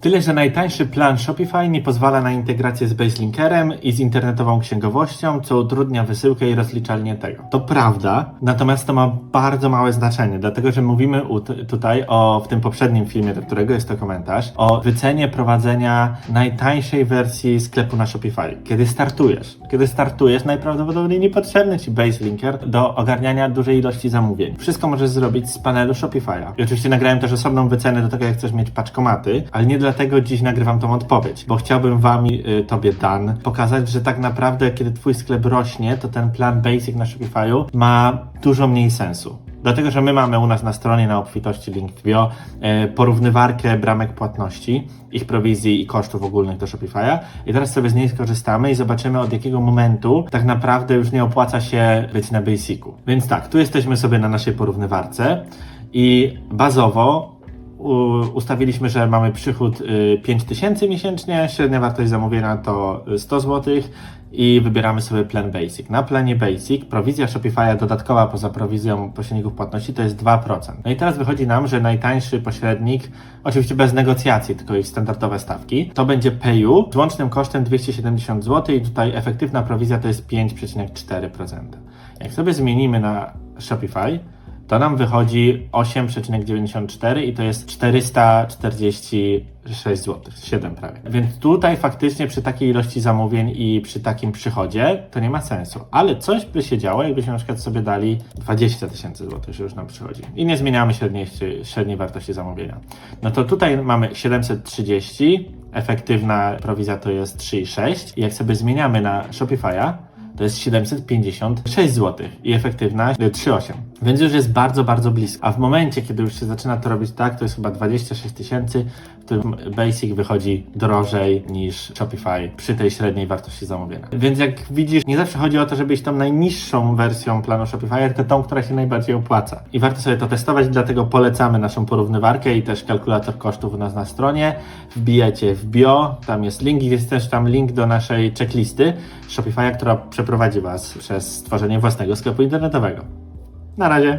Tyle, że najtańszy plan Shopify nie pozwala na integrację z Baselinkerem i z internetową księgowością, co utrudnia wysyłkę i rozliczalnię tego. To prawda, natomiast to ma bardzo małe znaczenie, dlatego że mówimy tutaj o, w tym poprzednim filmie, do którego jest to komentarz, o wycenie prowadzenia najtańszej wersji sklepu na Shopify. Kiedy startujesz, kiedy startujesz, najprawdopodobniej niepotrzebny Ci Baselinker do ogarniania dużej ilości zamówień. Wszystko możesz zrobić z panelu Shopify'a. I oczywiście nagrałem też osobną wycenę do tego, jak chcesz mieć paczkomaty, ale nie dlatego dziś nagrywam tą odpowiedź, bo chciałbym Wam, y, Tobie Dan, pokazać, że tak naprawdę, kiedy Twój sklep rośnie, to ten plan Basic na Shopify'u ma dużo mniej sensu. Dlatego, że my mamy u nas na stronie na obfitości link bio e, porównywarkę bramek płatności, ich prowizji i kosztów ogólnych do Shopify'a i teraz sobie z niej skorzystamy i zobaczymy od jakiego momentu tak naprawdę już nie opłaca się być na Basicu. Więc tak, tu jesteśmy sobie na naszej porównywarce i bazowo ustawiliśmy, że mamy przychód y, 5000 miesięcznie, średnia wartość zamówienia to y, 100 zł i wybieramy sobie plan Basic. Na planie Basic prowizja Shopify'a dodatkowa poza prowizją pośredników płatności to jest 2%. No i teraz wychodzi nam, że najtańszy pośrednik, oczywiście bez negocjacji, tylko ich standardowe stawki, to będzie Payu z łącznym kosztem 270 zł i tutaj efektywna prowizja to jest 5,4%. Jak sobie zmienimy na Shopify, to nam wychodzi 8,94 i to jest 446 zł, 7 prawie. Więc tutaj faktycznie przy takiej ilości zamówień i przy takim przychodzie to nie ma sensu. Ale coś by się działo, jakbyśmy na przykład sobie dali 20 tysięcy złotych, że już nam przychodzi. I nie zmieniamy średniej, średniej wartości zamówienia. No to tutaj mamy 730, efektywna prowizja to jest 3,6 i jak sobie zmieniamy na Shopify'a, to jest 756 zł i efektywna y, 3,8. Więc już jest bardzo, bardzo blisko. A w momencie, kiedy już się zaczyna to robić tak, to jest chyba 26 tysięcy, w którym Basic wychodzi drożej niż Shopify przy tej średniej wartości zamówienia. Więc jak widzisz, nie zawsze chodzi o to, żeby iść tą najniższą wersją planu Shopify, tylko tą, która się najbardziej opłaca. I warto sobie to testować, dlatego polecamy naszą porównywarkę i też kalkulator kosztów u nas na stronie. Wbijajcie w bio, tam jest link i jest też tam link do naszej checklisty Shopify'a, która przeprowadzi Was przez stworzenie własnego sklepu internetowego. Na razie.